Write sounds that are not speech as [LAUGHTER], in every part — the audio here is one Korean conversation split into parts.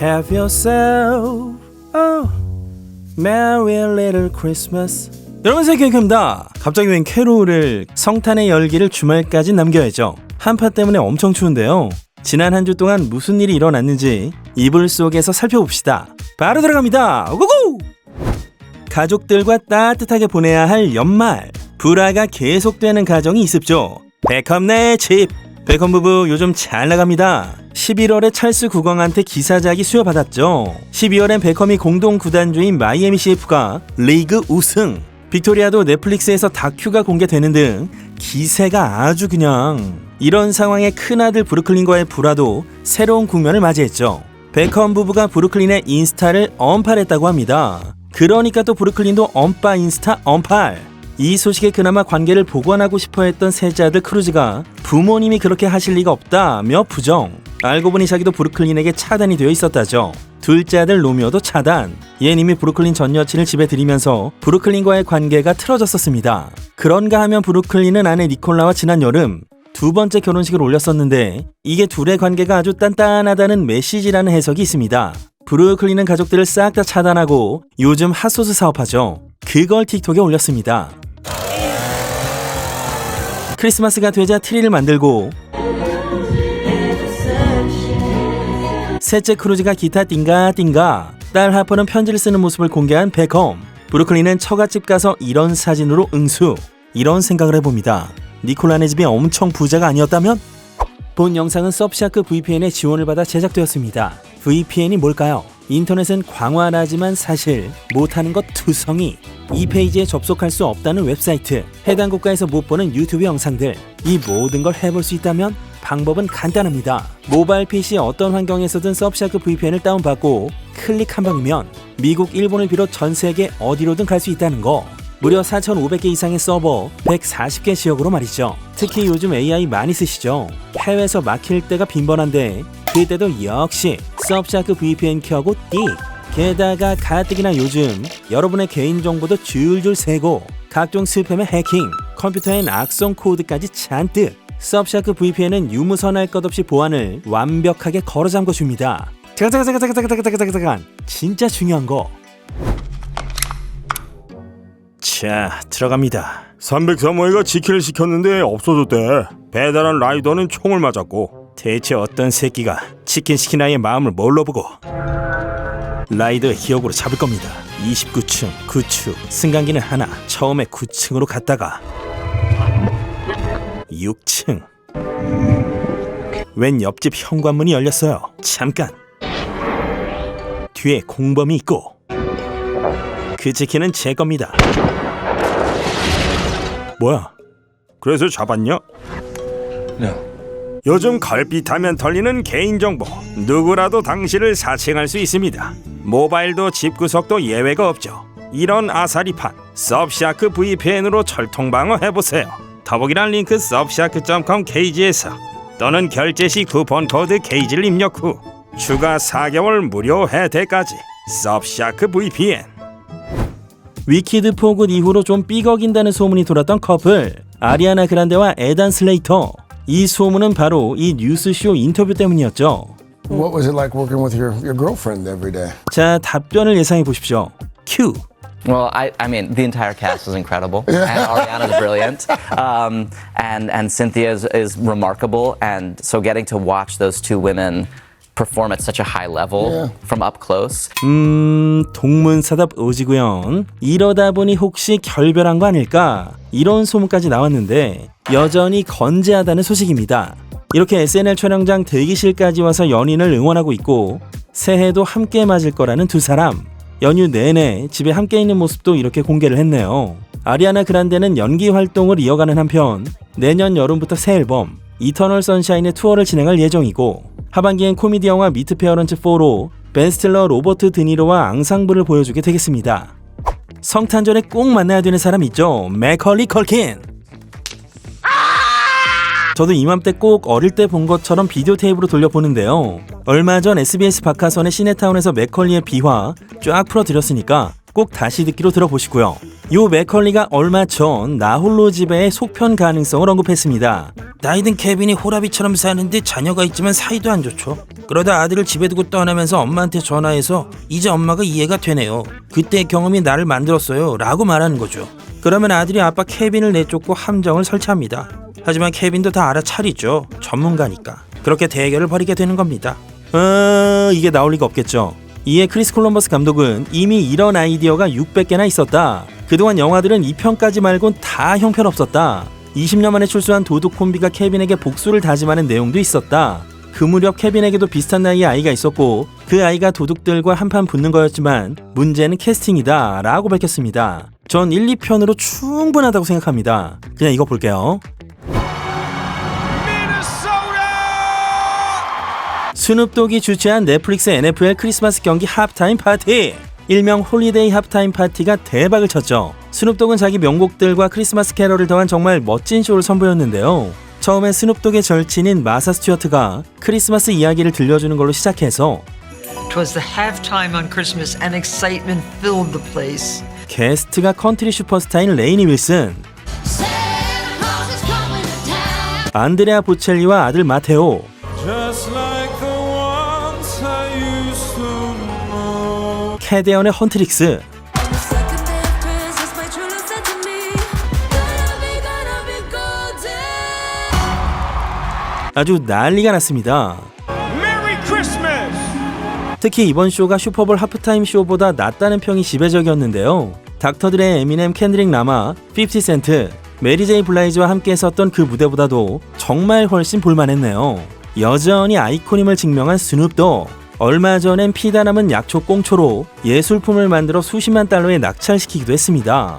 Have yourself a merry little Christmas. 여러분 세경입니다. 갑자기 웬 캐롤을 성탄의 열기를 주말까지 남겨야죠. 한파 때문에 엄청 추운데요. 지난 한 주 동안 무슨 일이 일어났는지 이불 속에서 살펴봅시다. 바로 들어갑니다. 고고! 가족들과 따뜻하게 보내야 할 연말. 불화가 계속되는 가정이 있습죠. 내 집. 베컴 부부 요즘 잘 나갑니다. 11월에 찰스 국왕한테 기사작이 수여받았죠. 12월엔 베컴이 공동 구단주인 마이애미 CF가 리그 우승. 빅토리아도 넷플릭스에서 다큐가 공개되는 등 기세가 아주 그냥 이런 상황에 큰아들 브루클린과의 불화도 새로운 국면을 맞이했죠. 베컴 부부가 브루클린의 인스타를 언팔했다고 합니다. 그러니까 또 브루클린도 언빠 인스타 언팔. 이 소식에 그나마 관계를 복원하고 싶어 했던 셋째 아들 크루즈가 부모님이 그렇게 하실 리가 없다며 부정. 알고 보니 자기도 브루클린에게 차단이 되어 있었다죠. 둘째 아들 로미오도 차단. 얜 이미 브루클린 전 여친을 집에 들이면서 브루클린과의 관계가 틀어졌었습니다. 그런가 하면 브루클린은 아내 니콜라와 지난 여름 두 번째 결혼식을 올렸었는데 이게 둘의 관계가 아주 단단하다는 메시지라는 해석이 있습니다. 브루클린은 가족들을 싹 다 차단하고 요즘 핫소스 사업하죠. 그걸 틱톡에 올렸습니다. 크리스마스가 되자 트리를 만들고 셋째 크루즈가 기타 띵가 띵가. 딸 하퍼는 편지를 쓰는 모습을 공개한 베컴 브루클린은 처갓집 가서 이런 사진으로 응수. 이런 생각을 해봅니다. 니콜라네 집이 엄청 부자가 아니었다면? 본 영상은 섭샤크 VPN의 지원을 받아 제작되었습니다. VPN이 뭘까요? 인터넷은 광활하지만 사실 못하는 것 투성이 이 페이지에 접속할 수 없다는 웹사이트 해당 국가에서 못 보는 유튜브 영상들 이 모든 걸 해볼 수 있다면 방법은 간단합니다. 모바일 PC 어떤 환경에서든 섭샤크 VPN을 다운받고 클릭 한 방이면 미국, 일본을 비롯 전 세계 어디로든 갈 수 있다는 거. 무려 4,500개 이상의 서버, 140개 지역으로 말이죠. 특히 요즘 AI 많이 쓰시죠. 해외에서 막힐 때가 빈번한데 그때도 역시 섭샤크 VPN 켜고 띡. 게다가 가뜩이나 요즘 여러분의 개인정보도 줄줄 새고 각종 스팸의 해킹, 컴퓨터엔 악성 코드까지 잔뜩 섭샤크 VPN은 유무선할 것 없이 보안을 완벽하게 걸어 잠궈 줍니다. 잠깐 잠깐 잠깐 잠깐 잠깐 잠깐 잠깐 진짜 중요한 거. 자 들어갑니다. 303호가 지키를 시켰는데 없어졌대. 배달한 라이더는 총을 맞았고 대체 어떤 새끼가 치킨 시킨 아이의 마음을 뭘로 보고 라이더 기억으로 잡을 겁니다. 29층, 9축, 승강기는 하나. 처음에 9층으로 갔다가 6층. 웬 옆집 현관문이 열렸어요. 잠깐. 뒤에 공범이 있고 그 치킨은 제 겁니다. 뭐야? 그래서 잡았냐? 요즘 갈빛하면 털리는 개인정보 누구라도 당신을 사칭할 수 있습니다. 모바일도 집구석도 예외가 없죠. 이런 아사리판 섭샤크 VPN으로 철통방어 해보세요. 더보기란 링크 섭샤크.com 케이지에서 또는 결제 시 쿠폰 코드 케이지를 입력 후 추가 4개월 무료 혜택까지 섭샤크 VPN 위키드 포굿 이후로 좀 삐걱인다는 소문이 돌았던 커플 아리아나 그란데와 에단 슬레이터 이 소문은 바로 이 뉴스쇼 인터뷰 때문이었죠 What was it like working with your, your girlfriend every day? 자 답변을 예상해 보십시오 큐 Well, I, I mean, the entire cast was incredible, and Ariana's brilliant, um, and and Cynthia is, is remarkable, and so getting to watch those two women perform at such a high level Yeah. from up close? 음 동문사답 오지구연. 이러다 보니 혹시 결별한 거 아닐까? 이런 소문까지 나왔는데 여전히 건재하다는 소식입니다. 이렇게 SNL 촬영장 대기실까지 와서 연인을 응원하고 있고 새해도 함께 맞을 거라는 두 사람. 연휴 내내 집에 함께 있는 모습도 이렇게 공개를 했네요. 아리아나 그란데는 연기 활동을 이어가는 한편 내년 여름부터 새 앨범 이터널 선샤인의 투어를 진행할 예정이고 하반기엔 코미디 영화 미트 페어런츠 4로 벤 스틸러, 로버트 드니로와 앙상블을 보여주게 되겠습니다. 성탄절에 꼭 만나야 되는 사람 있죠? 맥컬리 컬킨. 저도 이맘때 꼭 어릴 때 본 것처럼 비디오 테이프로 돌려보는데요. 얼마 전 SBS 박하선의 시네타운에서 맥컬리의 비화 쫙 풀어드렸으니까 꼭 다시 듣기로 들어보시고요. 요 맥컬리가 얼마 전 나홀로 집의 속편 가능성을 언급했습니다. 나이든 케빈이 호라비처럼 사는데 자녀가 있지만 사이도 안 좋죠. 그러다 아들을 집에 두고 떠나면서 엄마한테 전화해서 이제 엄마가 이해가 되네요. 그때 경험이 나를 만들었어요. 라고 말하는 거죠. 그러면 아들이 아빠 케빈을 내쫓고 함정을 설치합니다. 하지만 케빈도 다 알아차리죠. 전문가니까. 그렇게 대결을 벌이게 되는 겁니다. 어, 이게 나올 리가 없겠죠. 이에 크리스 콜럼버스 감독은 이미 이런 아이디어가 600개나 있었다. 그동안 영화들은 2편까지 말곤 다 형편없었다. 20년 만에 출소한 도둑 콤비가 케빈에게 복수를 다짐하는 내용도 있었다. 그 무렵 케빈에게도 비슷한 나이의 아이가 있었고 그 아이가 도둑들과 한판 붙는 거였지만 문제는 캐스팅이다 라고 밝혔습니다. 전 1, 2편으로 충분하다고 생각합니다. 그냥 이거 볼게요. 스눕독이 주최한 넷플릭스 NFL 크리스마스 경기 합타임 파티 일명 홀리데이 합타임 파티가 대박을 쳤죠. 스눕독은 자기 명곡들과 크리스마스 캐럴을 더한 정말 멋진 쇼를 선보였는데요. 처음엔 스눕독의 절친인 마사 스튜어트가 크리스마스 이야기를 들려주는 걸로 시작해서 Twas the halftime on Christmas and excitement filled the place. 게스트가 컨트리 슈퍼스타인 레이니 윌슨, Santa Claus is coming to town. 안드레아 보첼리와 아들 마테오, 캐데언의 헌트릭스. 아주 난리가 났습니다. 특히 이번 쇼가 슈퍼볼 하프타임 쇼보다 낫다는 평이 지배적이었는데요. 닥터들의 에미넴, 캔드릭 라마, 50센트, 메리 제이 블라이즈와 함께 했었던 그 무대보다도 정말 훨씬 볼만했네요. 여전히 아이콘임을 증명한 스눕도 얼마 전엔 피다 남은 약초 꽁초로 예술품을 만들어 수십만 달러에 낙찰시키기도 했습니다.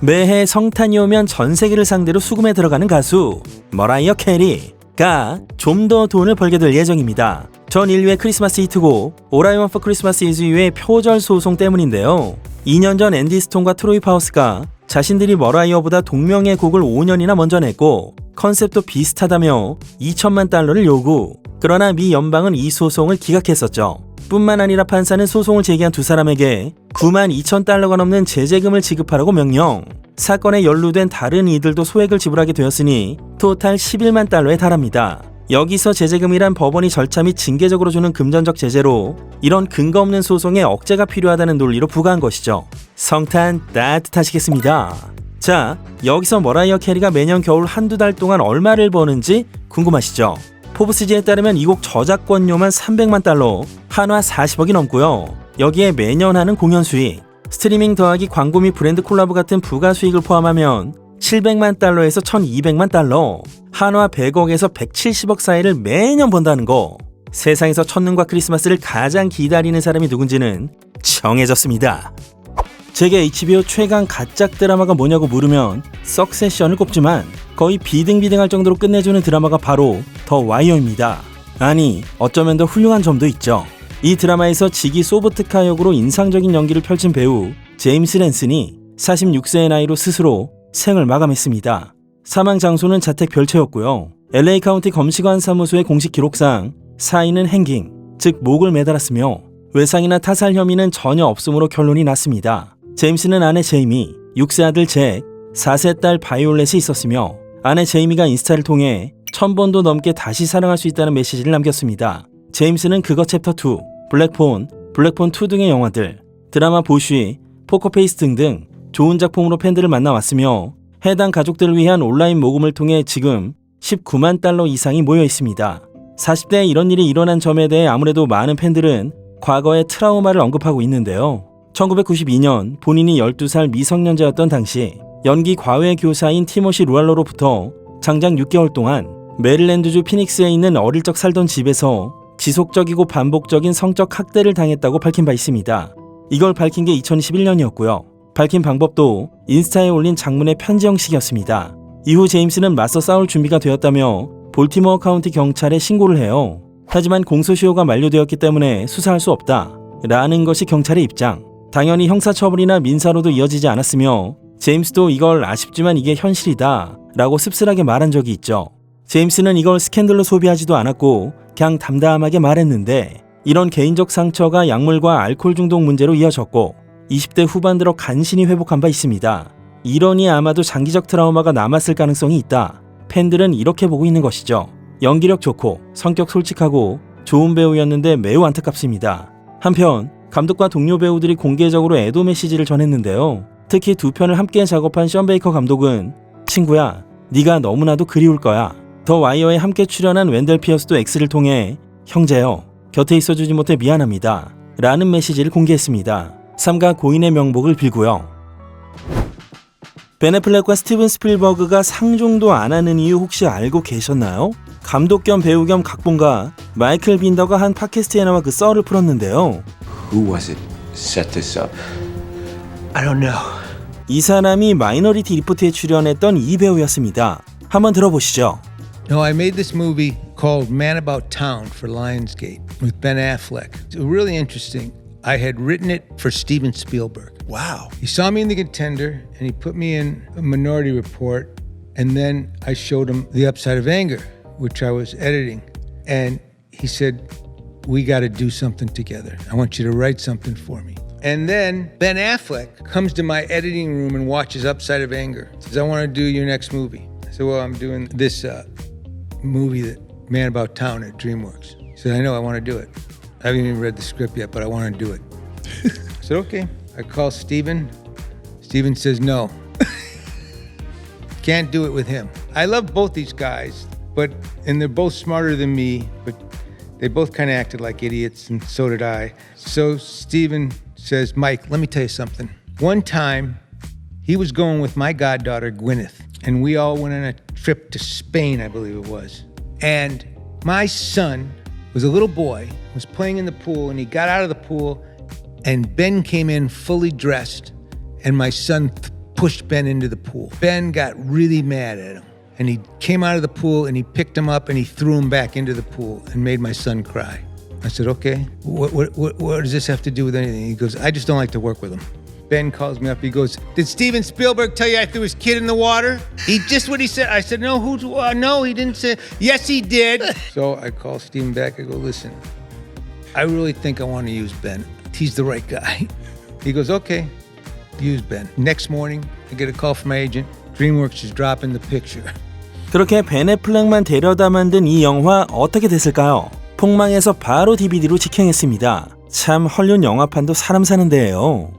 매해 성탄이 오면 전 세계를 상대로 수금에 들어가는 가수 머라이어 캐리가 좀 더 돈을 벌게 될 예정입니다. 전 인류의 크리스마스 히트곡 Want for Christmas Is You의 표절 소송 때문인데요. 2년 전 앤디 스톤과 트로이 파우스가 자신들이 머라이어보다 동명의 곡을 5년이나 먼저 냈고 컨셉도 비슷하다며 2천만 달러를 요구. 그러나 미 연방은 이 소송을 기각했었죠. 뿐만 아니라 판사는 소송을 제기한 두 사람에게 9만 2천 달러가 넘는 제재금을 지급하라고 명령. 사건에 연루된 다른 이들도 소액을 지불하게 되었으니 토탈 11만 달러에 달합니다. 여기서 제재금이란 법원이 절차 및 징계적으로 주는 금전적 제재로 이런 근거 없는 소송에 억제가 필요하다는 논리로 부과한 것이죠. 성탄 따뜻하시겠습니다. 자, 여기서 머라이어 캐리가 매년 겨울 한두 달 동안 얼마를 버는지 궁금하시죠? 포브스지에 따르면 이 곡 저작권료만 300만 달러, 한화 40억이 넘고요. 여기에 매년 하는 공연 수익, 스트리밍 더하기 광고 및 브랜드 콜라보 같은 부가 수익을 포함하면 700만 달러에서 1200만 달러, 한화 100억에서 170억 사이를 매년 번다는 거. 세상에서 첫눈과 크리스마스를 가장 기다리는 사람이 누군지는 정해졌습니다. 제게 HBO 최강 가짜 드라마가 뭐냐고 물으면 석세션을 꼽지만 거의 비등비등할 정도로 끝내주는 드라마가 바로 더 와이어입니다. 아니 어쩌면 더 훌륭한 점도 있죠. 이 드라마에서 지기 소프트카 역으로 인상적인 연기를 펼친 배우 제임스 랜슨이 46세의 나이로 스스로 생을 마감했습니다. 사망 장소는 자택 별채였고요. LA 카운티 검시관 사무소의 공식 기록상 사인은 행깅, 즉 목을 매달았으며 외상이나 타살 혐의는 전혀 없음으로 결론이 났습니다. 제임스는 아내 제이미, 6세 아들 잭, 4세 딸 바이올렛이 있었으며 아내 제이미가 인스타를 통해 1000번도 넘게 다시 사랑할 수 있다는 메시지를 남겼습니다. 제임스는 그거 챕터 2, 블랙폰, 블랙폰 2 등의 영화들, 드라마 보쉬, 포커페이스 등등 좋은 작품으로 팬들을 만나왔으며 해당 가족들을 위한 온라인 모금을 통해 지금 19만 달러 이상이 모여 있습니다. 40대에 이런 일이 일어난 점에 대해 아무래도 많은 팬들은 과거의 트라우마를 언급하고 있는데요. 1992년 본인이 12살 미성년자였던 당시 연기 과외 교사인 티모시 루알로로부터 장장 6개월 동안 메릴랜드주 피닉스에 있는 어릴 적 살던 집에서 지속적이고 반복적인 성적 학대를 당했다고 밝힌 바 있습니다. 이걸 밝힌 게 2011년이었고요. 밝힌 방법도 인스타에 올린 장문의 편지 형식이었습니다. 이후 제임스는 맞서 싸울 준비가 되었다며 볼티모어 카운티 경찰에 신고를 해요. 하지만 공소시효가 만료되었기 때문에 수사할 수 없다. 라는 것이 경찰의 입장. 당연히 형사처벌이나 민사로도 이어지지 않았으며 제임스도 이걸 아쉽지만 이게 현실이다. 라고 씁쓸하게 말한 적이 있죠. 제임스는 이걸 스캔들로 소비하지도 않았고 그냥 담담하게 말했는데 이런 개인적 상처가 약물과 알코올 중독 문제로 이어졌고 20대 후반 들어 간신히 회복한 바 있습니다. 이러니 아마도 장기적 트라우마가 남았을 가능성이 있다. 팬들은 이렇게 보고 있는 것이죠. 연기력 좋고 성격 솔직하고 좋은 배우였는데 매우 안타깝습니다. 한편 감독과 동료 배우들이 공개적으로 애도 메시지를 전했는데요. 특히 두 편을 함께 작업한 션 베이커 감독은 친구야, 네가 너무나도 그리울 거야. 더 와이어에 함께 출연한 웬델 피어스도 X를 통해 형제여, 곁에 있어주지 못해 미안합니다. 라는 메시지를 공개했습니다. 삼가 고인의 명복을 빌고요. 베네플렉과 스티븐 스필버그가 상종도 안 하는 이유 혹시 알고 계셨나요? 감독 겸 배우 겸 각본가 마이클 빈더가 한 팟캐스트에 나와 그 썰을 풀었는데요. Who was it set this up? I don't know. 이 사람이 마이너리티 리포트에 출연했던 이 배우였습니다. 한번 들어보시죠. No, I made this movie called Man About Town for Lionsgate with Ben Affleck. It's really interesting. I had written it for Steven Spielberg. Wow. He saw me in The Contender and he put me in a Minority Report. And then I showed him The Upside of Anger, which I was editing. And he said, We got to do something together. I want you to write something for me. And then Ben Affleck comes to my editing room and watches Upside of Anger. Says, I want to do your next movie. I said, Well, I'm doing this uh, movie that Man About Town at DreamWorks. He said, I know, I want to do it. I haven't even read the script yet, but I want to do it. [LAUGHS] I said, okay. I call Steven. Steven says no. Can't do it with him. I love both these guys, but and they're both smarter than me, but they both kind of acted like idiots, and so did I. So Steven says, Mike, let me tell you something. One time, he was going with my goddaughter Gwyneth, and we all went on a trip to Spain, I believe it was. And my son was a little boy, was playing in the pool, and he got out of the pool, and Ben came in fully dressed, and my son th- pushed Ben into the pool. Ben got really mad at him, and he came out of the pool and he picked him up and he threw him back into the pool and made my son cry. I said, okay, what, what, what, what does this have to do with anything? He goes, I just don't like to work with him. Ben calls me up. He goes, "Did Steven Spielberg tell you I threw his kid in the water?" He just what he said. I said, "No, who's uh, no, he didn't say." Yes, he did. so I call Steven back. I go, "Listen, I really think I want to use Ben. He's the right guy." He goes, "Okay, use Ben." Next morning, I get a call from my agent. DreamWorks is dropping the picture. 그렇게 벤 애플렉만 데려다 만든 이 영화 어떻게 됐을까요? 폭망해서 바로 DVD로 직행했습니다. 참 헐리우드 영화판도 사람 사는 데예요.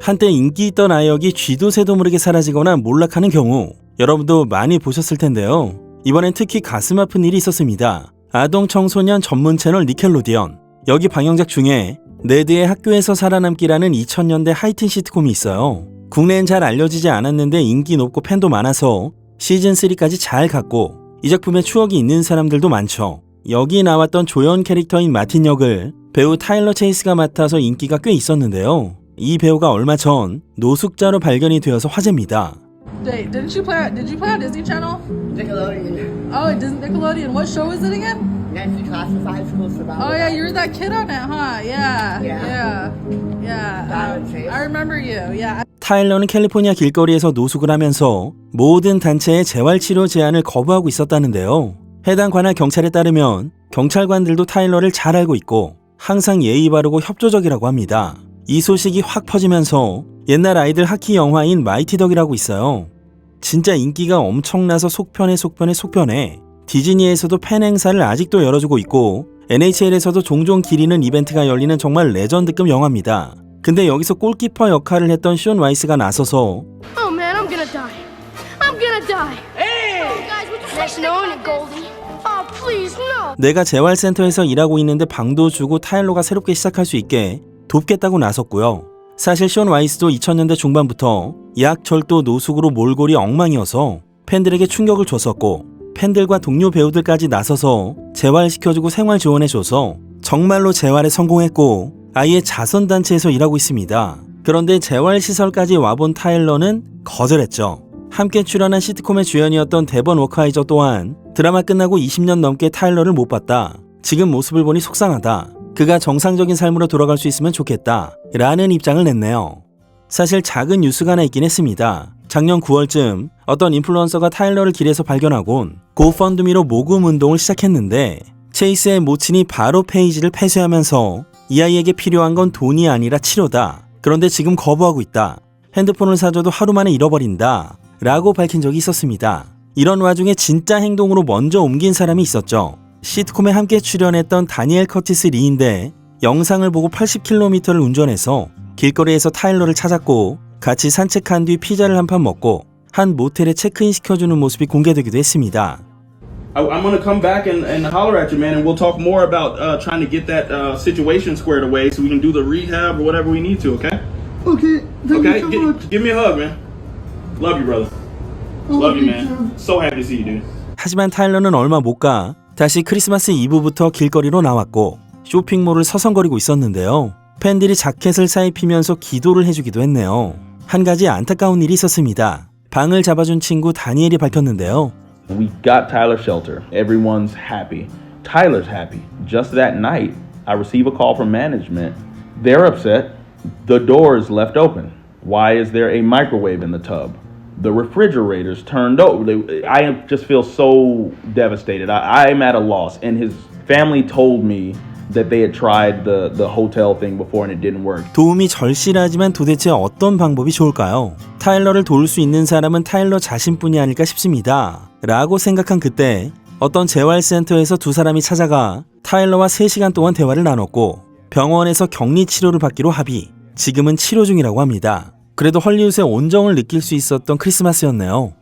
한때 인기 있던 아역이 쥐도 새도 모르게 사라지거나 몰락하는 경우 여러분도 많이 보셨을 텐데요. 이번엔 특히 가슴 아픈 일이 있었습니다. 아동 청소년 전문 채널 니켈로디언. 여기 방영작 중에 네드의 학교에서 살아남기라는 2000년대 하이틴 시트콤이 있어요. 국내엔 잘 알려지지 않았는데 인기 높고 팬도 많아서 시즌3까지 잘 갔고 이 작품에 추억이 있는 사람들도 많죠. 여기 나왔던 조연 캐릭터인 마틴 역을 배우 타일러 체이스가 맡아서 인기가 꽤 있었는데요. 이 배우가 얼마 전 노숙자로 발견이 되어서 화제입니다. Wait, didn't you play? Did you play on Disney Channel? Nickelodeon. Oh, it Disney Nickelodeon. What show is it again? Nancy Classified School Survival. Oh yeah, you were that kid on it, huh? Yeah, Yeah. yeah, yeah. Um. I remember you. Yeah. 타일러는 캘리포니아 길거리에서 노숙을 하면서 모든 단체의 재활치료 제안을 거부하고 있었다는데요. 해당 관할 경찰에 따르면 경찰관들도 타일러를 잘 알고 있고 항상 예의 바르고 협조적이라고 합니다. 이 소식이 확 퍼지면서 옛날 아이들 하키 영화인 마이티덕이라고 있어요. 진짜 인기가 엄청나서 속편에 속편에 속편에 디즈니에서도 팬 행사를 아직도 열어주고 있고 NHL에서도 종종 기리는 이벤트가 열리는 정말 레전드급 영화입니다. 근데 여기서 골키퍼 역할을 했던 쇼 와이스가 나서서 Oh man, I'm gonna die. I'm gonna die. Hey! Oh, guys. Oh, please, no. 내가 재활센터에서 일하고 있는데 방도 주고 타일로가 새롭게 시작할 수 있게 돕겠다고 나섰고요. 사실 쇼 와이스도 2000년대 중반부터 약 절도 노숙으로 몰골이 엉망이어서 팬들에게 충격을 줬었고 팬들과 동료 배우들까지 나서서 재활시켜주고 생활 지원해줘서 정말로 재활에 성공했고 아예 자선단체에서 일하고 있습니다. 그런데 재활시설까지 와본 타일러는 거절했죠. 함께 출연한 시트콤의 주연이었던 데번 워크하이저 또한 드라마 끝나고 20년 넘게 타일러를 못 봤다. 지금 모습을 보니 속상하다. 그가 정상적인 삶으로 돌아갈 수 있으면 좋겠다. 라는 입장을 냈네요. 사실 작은 뉴스가 하나 있긴 했습니다. 작년 9월쯤 어떤 인플루언서가 타일러를 길에서 발견하곤 고펀드미로 모금 운동을 시작했는데 체이스의 모친이 바로 페이지를 폐쇄하면서 이 아이에게 필요한 건 돈이 아니라 치료다. 그런데 지금 거부하고 있다. 핸드폰을 사줘도 하루 만에 잃어버린다. 라고 밝힌 적이 있었습니다. 이런 와중에 진짜 행동으로 먼저 옮긴 사람이 있었죠. 시트콤에 함께 출연했던 다니엘 커티스 리인데 영상을 보고 80km를 운전해서 길거리에서 타일러를 찾았고 같이 산책한 뒤 피자를 한 판 먹고 한 모텔에 체크인 시켜주는 모습이 공개되기도 했습니다. I'm gonna come back and, and holler at you, man, and we'll talk more about uh, trying to get that uh, situation squared away so we can do the rehab or whatever we need to. Okay? Okay, thank okay. you so Gi- much. give me a hug, man. Love you, brother. Love you, man. So happy to see you, dude. 하지만 타일러는 얼마 못 가 다시 크리스마스 이브부터 길거리로 나왔고 쇼핑몰을 서성거리고 있었는데요. 팬들이 자켓을 사입히면서 기도를 해주기도 했네요. 한 가지 안타까운 일이 있었습니다. 방을 잡아준 친구 다니엘이 밝혔는데요. We got Tyler shelter. Everyone's happy. Tyler's happy. Just that night, I receive a call from management. They're upset. The door is left open. Why is there a microwave in the tub? The refrigerator's turned over. I just feel so devastated. I, I'm at a loss. And his family told me that they had tried the, the hotel thing before and it didn't work. 도움이 절실하지만 도대체 어떤 방법이 좋을까요? 타일러를 도울 수 있는 사람은 타일러 자신뿐이 아닐까 싶습니다. 라고 생각한 그때 어떤 재활센터에서 두 사람이 찾아가 타일러와 3시간 동안 대화를 나눴고 병원에서 격리 치료를 받기로 합의. 지금은 치료 중이라고 합니다. 그래도 헐리우드의 온정을 느낄 수 있었던 크리스마스였네요.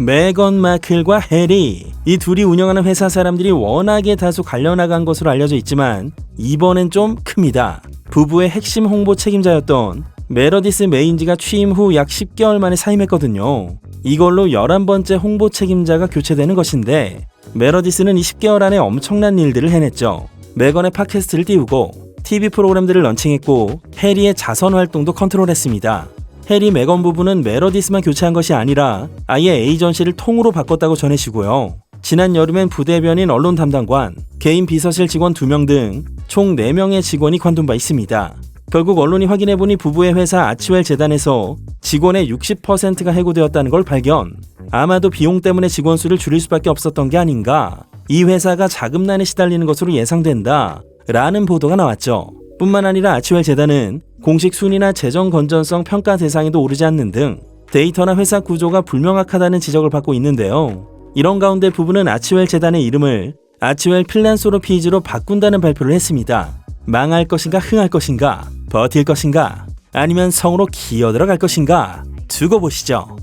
메건 마클과 해리 이 둘이 운영하는 회사 사람들이 워낙에 다소 갈려나간 것으로 알려져 있지만 이번엔 좀 큽니다. 부부의 핵심 홍보 책임자였던 메러디스 메인지가 취임 후 약 10개월 만에 사임했거든요. 이걸로 11번째 홍보 책임자가 교체되는 것인데 메러디스는 이 10개월 안에 엄청난 일들을 해냈죠. 메건의 팟캐스트를 띄우고 TV 프로그램들을 런칭했고 해리의 자선 활동도 컨트롤했습니다. 해리 메건 부부는 메러디스만 교체한 것이 아니라 아예 에이전시를 통으로 바꿨다고 전해지고요. 지난 여름엔 부대변인 언론 담당관, 개인 비서실 직원 2명 등 총 4명의 직원이 관둔 바 있습니다. 결국 언론이 확인해보니 부부의 회사 아치웰 재단에서 직원의 60%가 해고되었다는 걸 발견. 아마도 비용 때문에 직원 수를 줄일 수밖에 없었던 게 아닌가. 이 회사가 자금난에 시달리는 것으로 예상된다. 라는 보도가 나왔죠. 뿐만 아니라 아치웰 재단은 공식 순위나 재정 건전성 평가 대상에도 오르지 않는 등 데이터나 회사 구조가 불명확하다는 지적을 받고 있는데요. 이런 가운데 부부는 아치웰 재단의 이름을 아치웰 필란소로피즈로 바꾼다는 발표를 했습니다. 망할 것인가 흥할 것인가 버틸 것인가 아니면 성으로 기어 들어갈 것인가 두고 보시죠.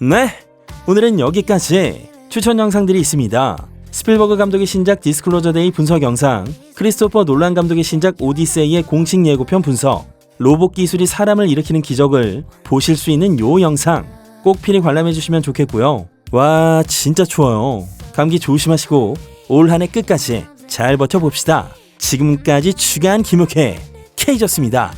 네, 오늘은 여기까지 추천 영상들이 있습니다. 스필버그 감독의 신작 디스클로저 데이 분석 영상, 크리스토퍼 놀란 감독의 신작 오디세이의 공식 예고편 분석, 로봇 기술이 사람을 일으키는 기적을 보실 수 있는 요 영상 꼭 필히 관람해 주시면 좋겠고요. 와, 진짜 추워요. 감기 조심하시고 올 한 해 끝까지 잘 버텨봅시다. 지금까지 주간 김욱회 K졌습니다.